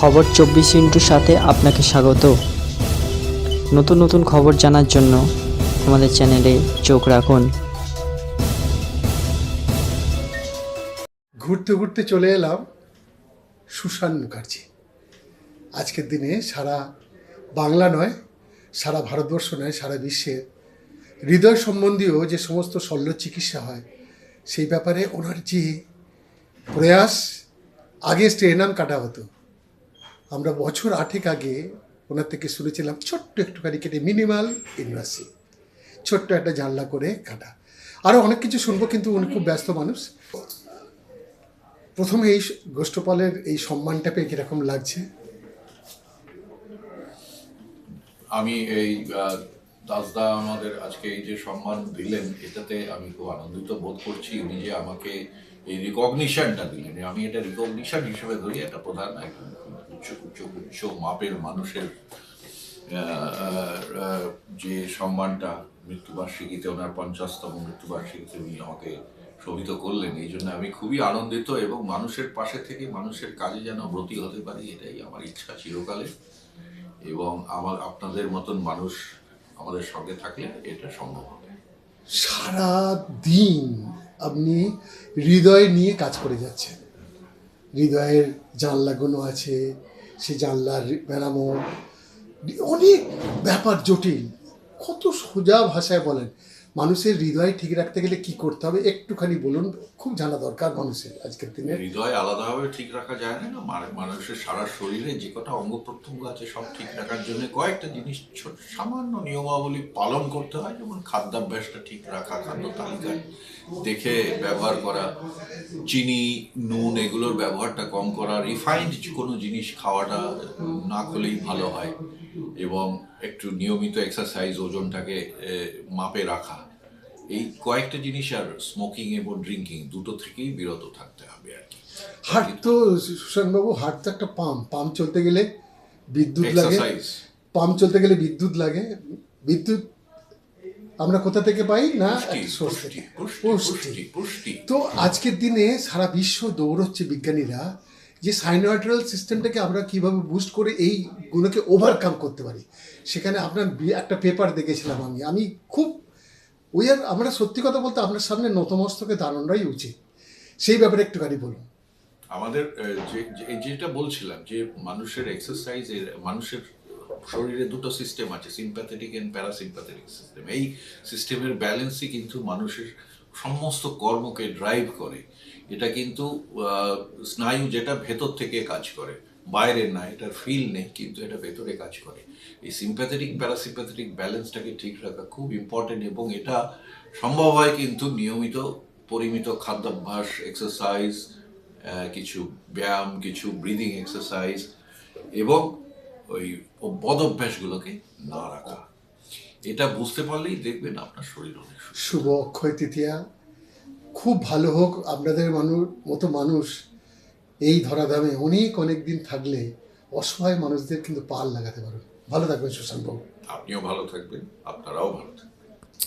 খবর চব্বিশ ইন্টুর সাথে আপনাকে স্বাগত। নতুন নতুন খবর জানার জন্য আমাদের চ্যানেলে চোখ রাখুন। ঘুরতে ঘুরতে চলে এলাম সুশান মুখার্জি। আজকের দিনে সারা বাংলা নয়, সারা ভারতবর্ষ নয়, সারা বিশ্বের হৃদয় সম্বন্ধীয় যে সমস্ত শল্য চিকিৎসা হয়, সেই ব্যাপারে ওনার যে প্রয়াস আগে স্টেনাম কাটা হতো। আমরা বছর আঠেক আগে ওনার থেকে শুনেছিলাম, ছোট্ট একটুখানি কেটে মিনিমাল ইনভাসিভ ছোট্ট একটা জানলা করে কাটা। আরও অনেক কিছু শুনব, কিন্তু উনি খুব ব্যস্ত মানুষ। প্রথমে এই গোষ্ঠপালের এই সম্মানটা পেয়ে কীরকম লাগছে? আমি এই দাসদা আমাদের আজকে এই যে সম্মান দিলেন, এটাতে আমি খুব আনন্দিত বোধ করছি। উনি যে আমাকে এই রিকগনিশনটা দিলেন। আমি এটা রিকগনিশন হিসেবে ধরি, একটা প্রধান একজন। উচ্চ উচ্চ উচ্চ মাপের মানুষের যে সম্মানটা মৃত্যুবার্ষিকীতে, ওনার পঞ্চাশতম মৃত্যুবার্ষিকীতে উনি আমাকে শোভিত করলেন, এই জন্য আমি খুবই আনন্দিত এবং মানুষের পাশে থেকে মানুষের কাজে যেন ব্রতী হতে পারি, এটাই আমার ইচ্ছা চিরকালে। এবং আমার, আপনাদের মতন মানুষ আমাদের সঙ্গে থাকলে এটা সম্ভব হবে। সারা দিন আপনি হৃদয় নিয়ে কাজ করে যাচ্ছেন। হৃদয়ের জানলাগুলো আছে সে জানলার মেরামত। অনেক ব্যাপার জটিল। কত সোজা ভাষায় বলেন। মানুষের হৃদয় ঠিক রাখতে গেলে কি করতে হবে? একটুখানি বলুন, খুব জানা দরকার মানুষের আজকের দিনে। হৃদয় আলাদাভাবে ঠিক রাখা যায় না মানে মানুষের সারা শরীরে যে কটা অঙ্গ প্রত্যঙ্গ আছে, সব ঠিক রাখার জন্য কয়েকটা জিনিস সামান্য নিয়মাবলী পালন করতে হয়। যেমন খাদ্যাভ্যাসটা ঠিক রাখা, খাদ্য তালিকায় দেখে ব্যবহার করা, চিনি, নুন এগুলোর ব্যবহারটা কম করা রিফাইন্ড কোনো জিনিস খাওয়াটা না খেলেই ভালো হয়। এবং একটু নিয়মিত এক্সারসাইজ ওজনটাকে মাপে রাখা। এই কয়েকটা জিনিস আর স্মোকিং এবং ড্রিঙ্কিং দুটো থেকেই বিরত থাকতে হবে আর কি। হার্ট তো সুশান্তবাবু হার্ট তো একটা পাম্প পাম্প চলতে গেলে বিদ্যুৎ লাগে। পাম্প চলতে গেলে বিদ্যুৎ লাগে। বিদ্যুৎ আমরা কোথা থেকে পাই? না পুষ্টি পুষ্টি তো আজকের দিনে সারা বিশ্ব দৌড়চ্ছে বিজ্ঞানীরা যে সাইনোয়াট্রাল সিস্টেমটাকে আমরা কীভাবে বুস্ট করে এই গুলোকে ওভারকাম করতে পারি। সেখানে আপনার একটা পেপার দেখেছিলাম আমি। আমি খুব ওই আর আমরা সত্যি কথা বলতে আপনার সামনে নতমস্তকে দাঁড়ানোটাই উচিত। সেই ব্যাপারে একটুখানি বলুন। আমাদের যেটা বলছিলাম, যে মানুষের এক্সারসাইজের মানুষের শরীরে দুটো সিস্টেম আছে সিম্প্যাথেটিক এন্ড প্যারাসিম্প্যাথেটিক সিস্টেম এই সিস্টেমের ব্যালেন্সই কিন্তু মানুষের সমস্ত কর্মকে ড্রাইভ করে। এটা কিন্তু স্নায়ু যেটা ভেতর থেকে কাজ করে। বাইরের না এটার ফিল নেই কিন্তু এটা ভেতরে কাজ করে। এই সিম্প্যাথেটিক প্যারাসিম্প্যাথেটিক ব্যালেন্সটাকে ঠিক রাখা খুব ইম্পর্টেন্ট এবং এটা সম্ভব হয় কিন্তু নিয়মিত পরিমিত খাদ্যাভ্যাস এক্সারসাইজ কিছু ব্যায়াম, কিছু ব্রিদিং এক্সারসাইজ এবং ওই বদ অভ্যাসগুলোকে না রাখা। এটা বুঝতে পারলেই দেখবেন আপনার শরীর অনেক শুভ অক্ষয় তৃতীয়া। খুব ভালো হোক আপনাদের মানুষ মতো মানুষ। এই ধরাধামে অনেক অনেক দিন থাকলে অসহায় মানুষদের কিন্তু পাল লাগাতে পারবেন ভালো থাকবেন সুশান্ত আপনিও ভালো থাকবেন, আপনারাও ভালো থাকবেন।